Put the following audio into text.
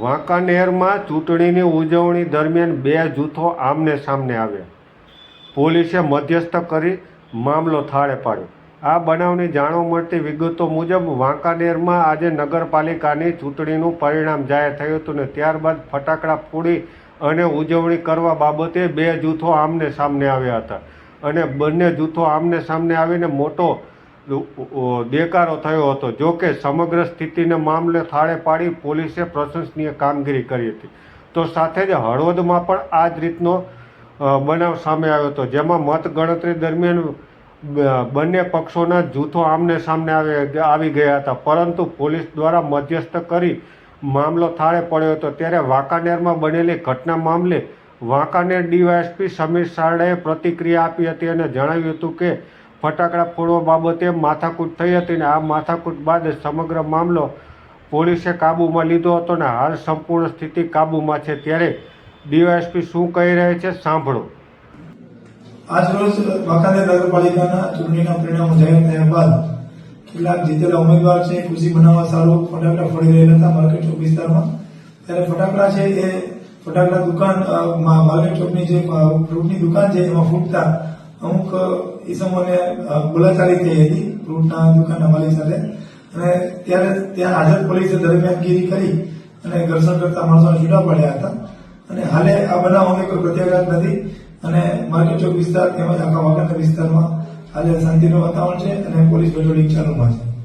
વાંકાનેરમાં ચૂંટણીની ઉજવણી દરમિયાન બે જૂથો આમને સામને આવ્યા. પોલીસે મધ્યસ્થ કરી મામલો થાળે પાડ્યો. આ બનાવની જાણવા મળતી વિગતો મુજબ, વાંકાનેરમાં આજે નગરપાલિકાની ચૂંટણીનું પરિણામ જાહેર થયું હતું ને ત્યારબાદ ફટાકડા ફોડી અને ઉજવણી કરવા બાબતે બે જૂથો આમને સામને આવ્યા હતા. અને બંને જૂથો આમને સામને આવીને મોટો દેકારો થયો હતો. જો કે સમગ્ર સ્થિતિને મામલે થાળે પાડી પોલીસે પ્રશંસનીય કામગીરી કરી હતી. તો સાથે જ હળવદમાં પણ આ જ રીતનો બનાવ સામે આવ્યો હતો, જેમાં મતગણતરી દરમિયાન બંને પક્ષોના જૂથો આમને સામને આવી ગયા હતા. પરંતુ પોલીસ દ્વારા મધ્યસ્થ કરી મામલો થાળે પડ્યો હતો. ત્યારે વાંકાનેરમાં બનેલી ઘટના મામલે વાંકાનેર ડીવાયએસપી સમીર સારડાએ પ્રતિક્રિયા આપી હતી અને જણાવ્યું હતું કે ફટાકડા ફોડવા બાબતે માથાકૂટ થઈ હતી અને આ માથાકૂટ બાદ સમગ્ર મામલો પોલીસે કાબૂમાં લીધો હતો ને હાલ સંપૂર્ણ સ્થિતિ કાબૂમાં છે. ત્યારે ડીવાયએસપી શું કહી રહ્યા છે સાંભળો. આજરોજ વાંકાનેર નગરપાલિકાના ચૂંટણીના પરિણામો જાહેર થયા બાદ કેટલાક જીતેલા ઉમેદવાર છે, ખુશી મનાવવા સારું ફટાકડા ફોડી રહેલા હતા માર્કેટ ચોક વિસ્તારમાં. ત્યારે ફટાકડા છે એ ફટાકડા દુકાન માર્કેટ ચોકની જે ફ્રૂટની દુકાન છે એમાં ફૂટતા અમુક અ, સમયે બોલાચાલી થઈ હતી ફ્રૂટના દુકાનના માલિક સાથે. અને ત્યારે ત્યાં હાજર પોલીસે દરમિયાનગીરી કરી અને ઘર્ષણ કરતા માણસોને છૂટા પડ્યા હતા. અને હાલે આ બનાવ અંગે કોઈ પ્રત્યાઘાત નથી. અને માર્કેટ ચોક વિસ્તાર તેમજ આખા વાગડ વિસ્તારમાં હાલે શાંતિનું વાતાવરણ છે અને પોલીસ પેટ્રોલિંગ ચાલુમાં છે.